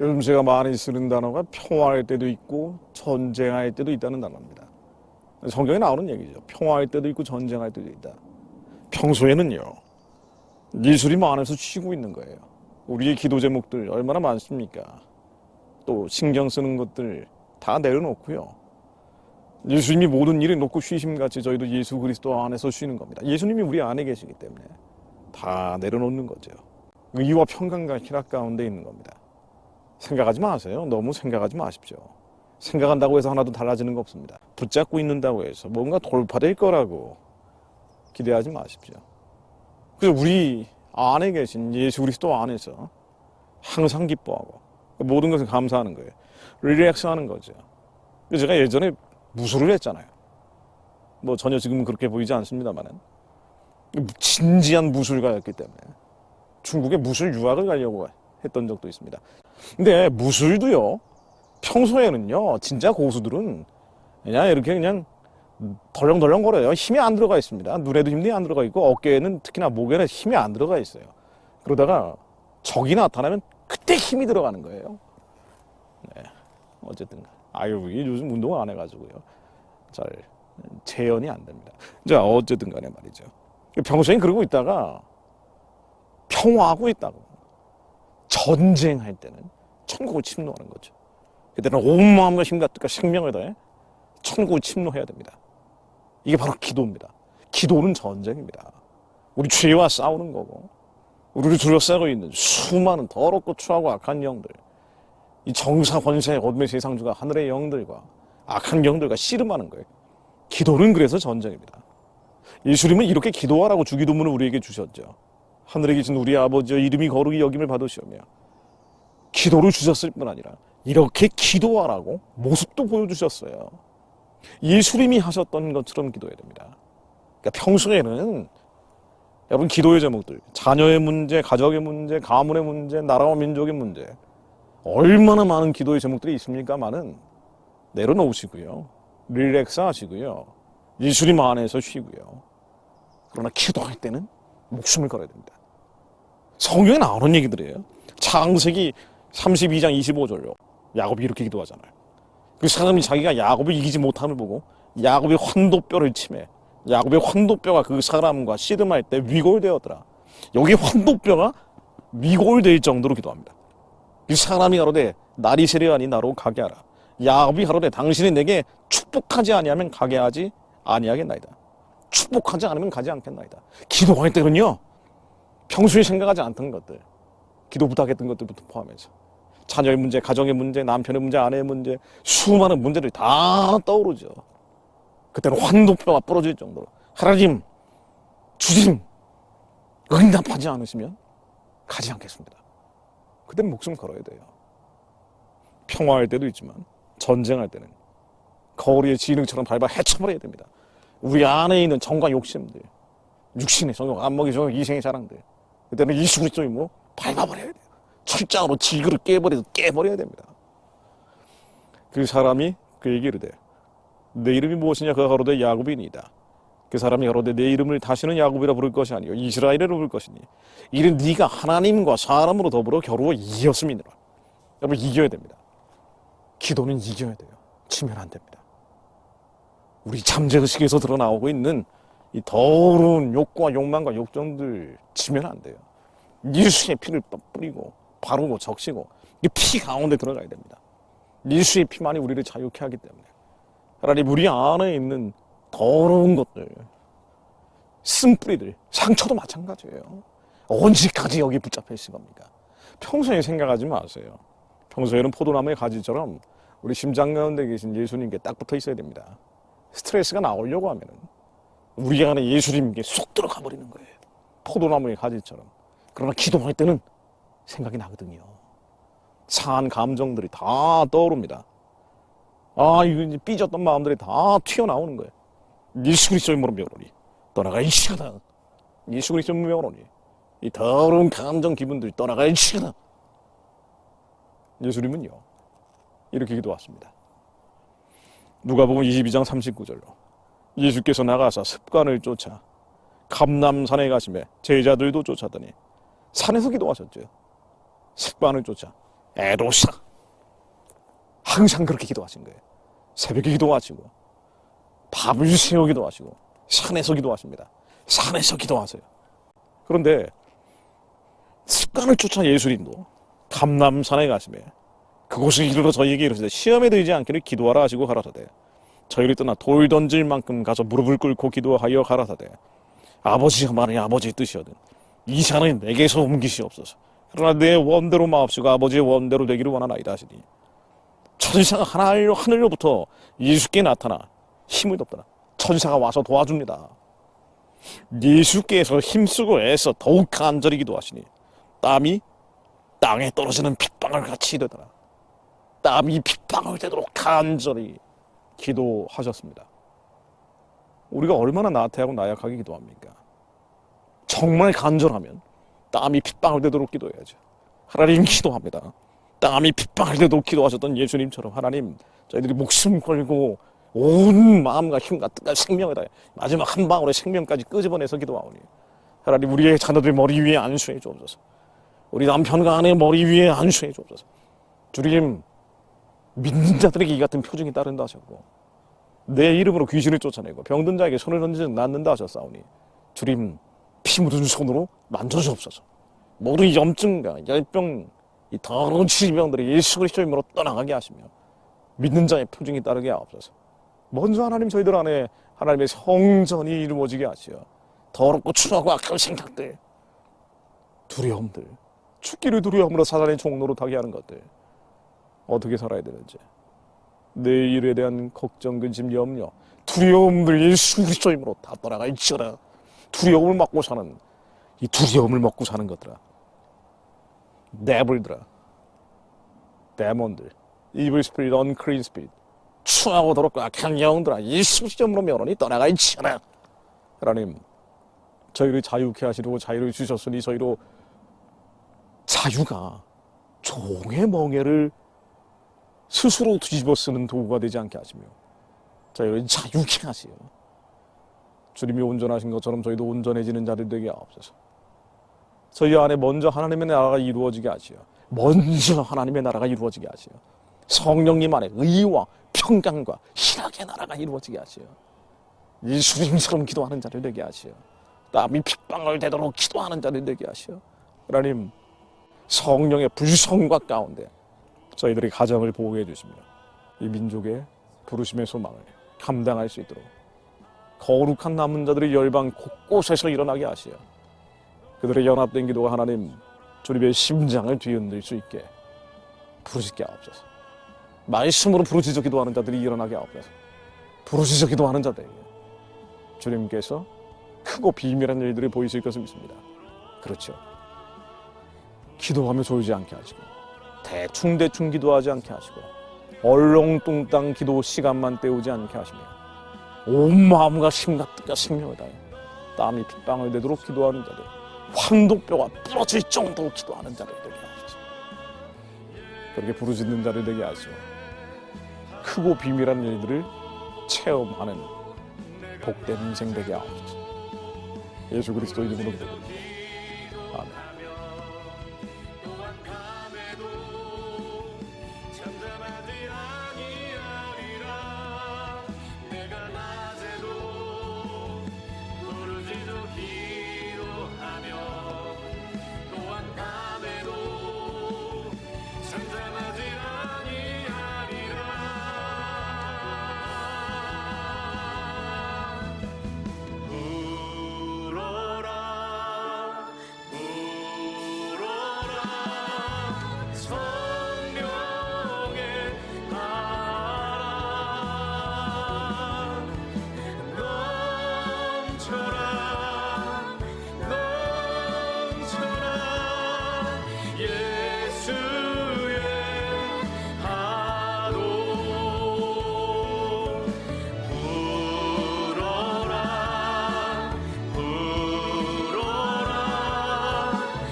요즘 제가 많이 쓰는 단어가 평화할 때도 있고 전쟁할 때도 있다는 단어입니다. 성경에 나오는 얘기죠. 평화할 때도 있고 전쟁할 때도 있다. 평소에는요. 예술이 안에서 쉬고 있는 거예요. 우리의 기도 제목들 얼마나 많습니까? 또 신경 쓰는 것들 다 내려놓고요. 예수님이 모든 일을 놓고 쉬심같이 저희도 예수 그리스도 안에서 쉬는 겁니다. 예수님이 우리 안에 계시기 때문에 다 내려놓는 거죠. 의와 평강과 희락 가운데 있는 겁니다. 생각하지 마세요. 너무 생각하지 마십시오. 생각한다고 해서 하나도 달라지는 거 없습니다. 붙잡고 있는다고 해서 뭔가 돌파될 거라고 기대하지 마십시오. 그래서 우리 안에 계신 예수 그리스도 안에서 항상 기뻐하고 모든 것을 감사하는 거예요. 릴렉스 하는 거죠. 제가 예전에 무술을 했잖아요. 뭐 전혀 지금은 그렇게 보이지 않습니다만은 진지한 무술가였기 때문에 중국에 무술 유학을 가려고 했던 적도 있습니다. 근데 무술도요. 평소에는요. 진짜 고수들은 그냥 이렇게 그냥 덜렁덜렁거려요. 힘이 안 들어가 있습니다. 눈에도 힘이 안 들어가 있고 어깨에는 특히나 목에는 힘이 안 들어가 있어요. 그러다가 적이 나타나면 그때 힘이 들어가는 거예요. 네. 어쨌든 아유 요즘 운동을 안 해가지고요. 잘 재현이 안 됩니다. 자 어쨌든 간에 말이죠. 평소에 그러고 있다가 평화하고 있다고 전쟁할 때는 천국을 침노하는 거죠. 그때는 온 마음과 힘과 뜻과 생명을 다해 천국을 침노해야 됩니다. 이게 바로 기도입니다. 기도는 전쟁입니다. 우리 죄와 싸우는 거고 우리를 둘러싸고 있는 수많은 더럽고 추하고 악한 영들 이 정사 권세 어둠의 세상주가 하늘의 영들과 악한 영들과 씨름하는 거예요. 기도는 그래서 전쟁입니다. 예수님은 이렇게 기도하라고 주기도문을 우리에게 주셨죠. 하늘에 계신 우리 아버지여 이름이 거룩히 여김을 받으시오며 기도를 주셨을 뿐 아니라 이렇게 기도하라고 모습도 보여주셨어요. 예수님이 하셨던 것처럼 기도해야 됩니다. 그러니까 평소에는 여러분 기도의 제목들 자녀의 문제, 가족의 문제, 가문의 문제, 나라와 민족의 문제 얼마나 많은 기도의 제목들이 있습니까만은 내려놓으시고요. 릴렉스 하시고요. 예수님 안에서 쉬고요. 그러나 기도할 때는 목숨을 걸어야 됩니다. 성경에 나오는 얘기들이에요. 창세기 32장 25절로 야곱이 이렇게 기도하잖아요. 그 사람이 자기가 야곱을 이기지 못함을 보고 야곱의 환도뼈를 침해 야곱의 환도뼈가 그 사람과 씨름할 때 위골되었더라. 여기 환도뼈가 위골될 정도로 기도합니다. 이 사람이 가로되 날이 세려 하니 나로 가게 하라. 야곱이 가로되 당신이 내게 축복하지 아니하면 가게 하지 아니하겠나이다. 축복하지 않으면 가지 않겠나이다. 기도할 때는요. 평소에 생각하지 않던 것들, 기도 부탁했던 것들부터 포함해서 자녀의 문제, 가정의 문제, 남편의 문제, 아내의 문제, 수많은 문제들이 다 떠오르죠. 그때는 환도뼈가 부러질 정도로 하나님, 주님, 응답하지 않으시면 가지 않겠습니다. 그때는 목숨 걸어야 돼요. 평화할 때도 있지만 전쟁할 때는 거리의 지능처럼 밟아 헤쳐버려야 됩니다. 우리 안에 있는 정과 욕심들, 육신의 성욕, 안먹이 성욕, 이생의 자랑들. 그때는 예수 그리스도의 뭐 밟아버려야 돼요. 철장으로 지그를 깨버려 깨버려야 됩니다. 그 사람이 그 얘기를 돼. 내 이름이 무엇이냐 그가 가로되 야곱이니이다. 그 사람이 가로되 내 이름을 다시는 야곱이라 부를 것이 아니요 이스라엘이라 부를 것이니 이는 네가 하나님과 사람으로 더불어 겨루어 이겼음이니라. 여러분 이겨야 됩니다. 기도는 이겨야 돼요. 치면 안 됩니다. 우리 잠재의식에서 드러나오고 있는 이 더러운 욕과 욕망과 욕정들 치면 안 돼요. 예수의 피를 뿌리고 바르고 적시고 이피 가운데 들어가야 됩니다. 예수의 피만이 우리를 자유케 하기 때문에 하나님 우리 안에 있는 더러운 것들 쓴뿌리들 상처도 마찬가지예요. 언제까지 여기 붙잡혀 있을 겁니까? 평소에 생각하지 마세요. 평소에는 포도나무의 가지처럼 우리 심장 가운데 계신 예수님께 딱 붙어 있어야 됩니다. 스트레스가 나오려고 하면은 우리 안에 예수님께 쏙 들어가 버리는 거예요. 포도나무의 가지처럼. 그러나 기도할 때는 생각이 나거든요. 상한 감정들이 다 떠오릅니다. 아, 이거 삐졌던 마음들이 다 튀어나오는 거예요. 예수 그리스도의 무릎 명으로니 떠나가 이 시간아. 예수 그리스도의 명으로니 이 더러운 감정 기분들이 떠나가 이 시간아. 예수님은요. 이렇게 기도하십니다. 누가 보면 22장 39절로 예수께서 나가서 습관을 쫓아 감남산에 가심에 제자들도 쫓아더니 산에서 기도하셨죠. 색반을 쫓아 에도사 항상 그렇게 기도하신 거예요. 새벽에 기도하시고 밥을 세워 기도하시고 산에서 기도하십니다. 산에서 기도하세요. 그런데 습관을 쫓아 예수님도 감남산에 가시며 그곳을 이르러 저희에게 이르시되 시험에 들지 않기를 기도하라 하시고 가라사대. 저희를 떠나 돌 던질 만큼 가서 무릎을 꿇고 기도하여 가라사대. 아버지가 말하니 아버지의 뜻이거든 이 산을 내게서 옮기시옵소서. 그러나 내 원대로 마옵시고 아버지의 원대로 되기를 원하나이다 하시니. 천사가 하늘, 하늘로부터 예수께 나타나 힘을 덮더라. 천사가 와서 도와줍니다. 예수께서 힘쓰고 애써 더욱 간절히 기도하시니 땀이 땅에 떨어지는 핏방울 같이 되더라. 땀이 핏방울 되도록 간절히 기도하셨습니다. 우리가 얼마나 나태하고 나약하게 기도합니까? 정말 간절하면 땀이 핏방울 되도록 기도해야죠. 하나님 기도합니다. 땀이 핏방울 되도록 기도하셨던 예수님처럼 하나님 저희들이 목숨 걸고 온 마음과 힘과 뜻과 생명을 다해 마지막 한 방울의 생명까지 끄집어내서 기도하오니 하나님 우리의 자녀들 머리 위에 안수해 주옵소서. 우리 남편과 아내 머리 위에 안수해 주옵소서. 주님 믿는 자들에게 이 같은 표징이 따른다 하셨고 내 이름으로 귀신을 쫓아내고 병든 자에게 손을 던지면 낫는다 하셨사오니 주님 피 묻은 손으로 만져주옵소서. 모든 염증과 열병 이 더러운 질병들이 예수 그리스도의 이름으로 떠나가게 하시며 믿는 자의 표징이 따르게 하옵소서. 먼저 하나님 저희들 안에 하나님의 성전이 이루어지게 하시어 더럽고 추하고 악한 생각들 두려움들 죽기를 두려움으로 사단의 종로로 타게 하는 것들 어떻게 살아야 되는지. 내일에 대한 걱정 근심 염려 두려움들 예수 그리스도 이름으로 다 떠나가 있지어라. 두려움을 먹고 사는 이 두려움을 먹고 사는 것들아. 네블들아. 데몬들. 스피릿 언크린 스피릿 추하고 더럽고 악한 영들아. 예수 시점으로 면허니 떠나가 있지어라. 하나님 저희를 자유케 하시려고 자유를 주셨으니 저희로 자유가 종의 멍에를 스스로 뒤집어 쓰는 도구가 되지 않게 하시며 저희를 자유케 하시어 주님이 온전하신 것처럼 저희도 온전해지는 자들 되게 하옵소서. 저희 안에 먼저 하나님의 나라가 이루어지게 하시어. 먼저 하나님의 나라가 이루어지게 하시어. 성령님 안에 의와 평강과 희락의 나라가 이루어지게 하시어. 예수님처럼 기도하는 자들 되게 하시어. 땀이 핏방울 되도록 기도하는 자들 되게 하시어. 하나님 성령의 불성과 가운데 저희들의 가정을 보호해 주시며 이 민족의 부르심의 소망을 감당할 수 있도록 거룩한 남은 자들의 열방 곳곳에서 일어나게 하시어 그들의 연합된 기도가 하나님 주님의 심장을 뒤흔들 수 있게 부르짖게 하옵소서. 말씀으로 부르짖어 기도하는 자들이 일어나게 하옵소서. 부르짖어 기도하는 자들에게 주님께서 크고 비밀한 일들이 보이실 것을 믿습니다. 그렇죠 기도하며 졸지 않게 하시고 대충대충 기도하지 않게 하시고 얼렁뚱땅 기도 시간만 때우지 않게 하시며 온 마음과 뜻과 생명을 다해 땀이 핏방울 되도록 기도하는 자들 황도뼈가 부러질 정도로 기도하는 자들 되게 하소서 그렇게 부르짖는 자들 되게 하시고 크고 비밀한 일들을 체험하는 복된 인생 되게 하옵소서 예수 그리스도 이름으로 기도드립니다